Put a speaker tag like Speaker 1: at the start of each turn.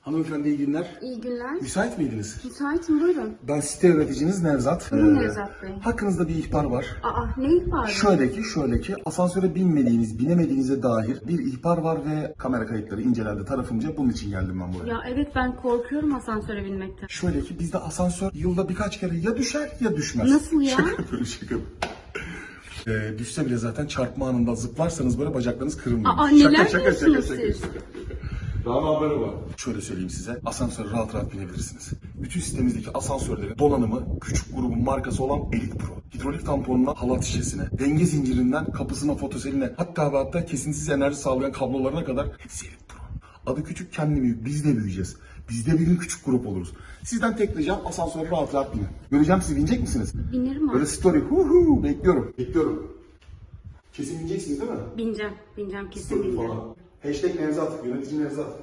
Speaker 1: Hanımefendi iyi günler.
Speaker 2: İyi günler.
Speaker 1: Müsait miydiniz?
Speaker 2: Müsaitim buyurun.
Speaker 1: Ben site yöneticiniz Nevzat.
Speaker 2: Buyurun
Speaker 1: Ee,
Speaker 2: Nevzat Bey.
Speaker 1: Hakkınızda bir ihbar var.
Speaker 2: Aa ne ihbarı?
Speaker 1: Şöyle ki, şöyle ki asansöre binmediğiniz, binemediğinize dair bir ihbar var ve kamera kayıtları incelendi tarafımca. Bunun için geldim ben buraya.
Speaker 2: Ya evet ben korkuyorum asansöre binmekten.
Speaker 1: Şöyle ki bizde asansör yılda birkaç kere ya düşer ya düşmez.
Speaker 2: Nasıl ya?
Speaker 1: Şaka yapıyorum şaka. Ee, düşse bile zaten çarpma anında zıplarsanız böyle bacaklarınız kırılmıyor.
Speaker 2: Aa, neler diyorsunuz siz?
Speaker 1: Daha haberi var. Şöyle söyleyeyim size. Asansöre rahat rahat binebilirsiniz. Bütün sistemimizdeki asansörlerin donanımı küçük grubun markası olan Elite Pro. Hidrolik tamponundan halat şişesine, denge zincirinden kapısına, fotoseline, hatta ve hatta kesintisiz enerji sağlayan kablolarına kadar hepsi Elite Pro. Adı küçük, kendi büyük. Biz de büyüyeceğiz. Biz de bir gün küçük grup oluruz. Sizden tek ricam asansöre rahat rahat binin. Göreceğim sizi binecek misiniz?
Speaker 2: Binerim
Speaker 1: Böyle
Speaker 2: abi.
Speaker 1: story. Hu hu. Bekliyorum. Bekliyorum. Kesin bineceksiniz değil mi?
Speaker 2: Bineceğim. Bineceğim kesin
Speaker 1: Story
Speaker 2: bineceğim.
Speaker 1: falan. Hashtag Nevzat. Yönetici Nevzat.